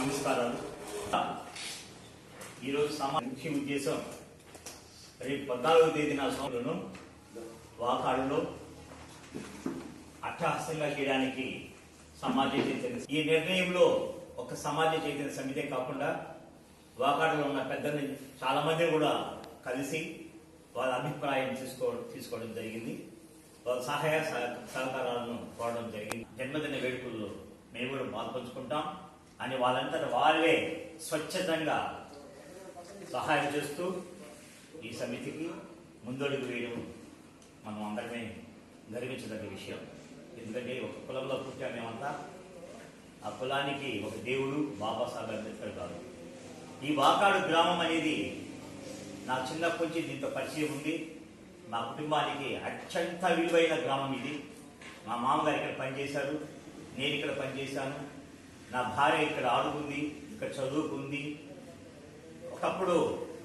నమస్కారాలు. ఈరోజు సమా ముఖ్య ఉద్దేశం రేపు పద్నాలుగో తేదీన సోమరును వాకాడులో అట్టహాస్యంగా చేయడానికి సమాజ చైతన్య ఈ నిర్ణయంలో ఒక సమాజ చైతన్య సమితే కాకుండా వాకాడులో ఉన్న పెద్దల్ని చాలా మంది కూడా కలిసి వాళ్ళ అభిప్రాయం తీసుకో తీసుకోవడం జరిగింది. వాళ్ళ సహాయ సహ- సహకారాలను కోరడం జరిగింది. జన్మదిన వేడుకల్లో మేము కూడా పాల్పంచుకుంటాం. అని వాళ్ళందరూ వాళ్ళే స్వచ్ఛతంగా సహాయం చేస్తూ ఈ సమితికి ముందడుగు వేయడం మనం అందరమే గర్వించదగ్గ విషయం. ఎందుకంటే ఒక కులంలో పుట్టాం మేమంతా. ఆ కులానికి ఒక దేవుడు బాబాసాహెబ్ అంబేద్కర్ గారు. ఈ వాకాడు గ్రామం అనేది నా చిన్నప్పటి నుంచి దీంతో పరిచయం ఉంది. మా కుటుంబానికి అత్యంత విలువైన గ్రామం ఇది. మా మామగారు ఇక్కడ పనిచేశారు. నేను ఇక్కడ పనిచేశాను. నా భార్య ఇక్కడ ఆడుకుంది ఇక్కడ చదువుకుంది. ఒకప్పుడు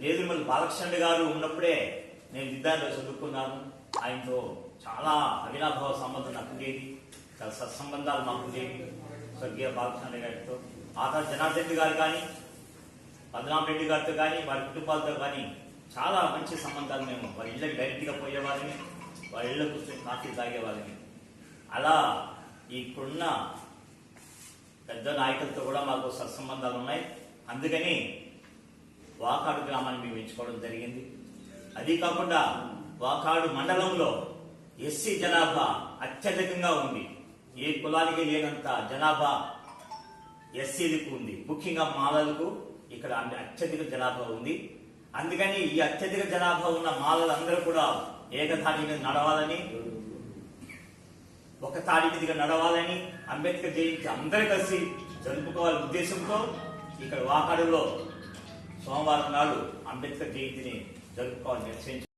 నేదురుమల్ బాలకృష్ణ గారు ఉన్నప్పుడే నేను విద్యార్థిలో చదువుకున్నాను. ఆయనతో చాలా అవినాభావ సంబంధం నాకు ఉండేది చాలా సత్సంబంధాలు మాకు ఉండేవి స్వర్గీయ బాలకృష్ణ గారితో ఆ తర్వాత జనార్దన్ రెడ్డి గారు కానీ పద్మనాభ రెడ్డి గారితో కానీ వారి కుటుంబాలతో కానీ చాలా మంచి సంబంధాలు మేము. వారి ఇళ్ళకి డైరెక్ట్గా పోయేవాళ్ళని వారి ఇళ్ళ కూర్చొని కాఫీ తాగేవాళ్ళని అలా ఇప్పుడున్న పెద్ద నాయకులతో కూడా మాకు సత్సంబంధాలు ఉన్నాయి. అందుకని వాకాడు గ్రామాన్ని మేము ఎంచుకోవడం జరిగింది. అది కాకుండా వాకాడు మండలంలో ఎస్సీ జనాభా అత్యధికంగా ఉంది. ఏ కులానికి లేనంత జనాభా ఎస్సీలకు ఉంది. ముఖ్యంగా మాలలకు ఇక్కడ అత్యధిక జనాభా ఉంది. అందుకని ఈ అత్యధిక జనాభా ఉన్న మాలలందరూ కూడా ఏకతాటి మీద నడవాలని ఒక నడవాలని అంబేద్కర్ జయంతి అందరూ కలిసి జరుపుకోవాలనే ఉద్దేశంతో ఇక్కడ వాకాడులో సోమవారం నాడు అంబేద్కర్ జయంతిని జరుపుకోవాలని నిశ్చయించారు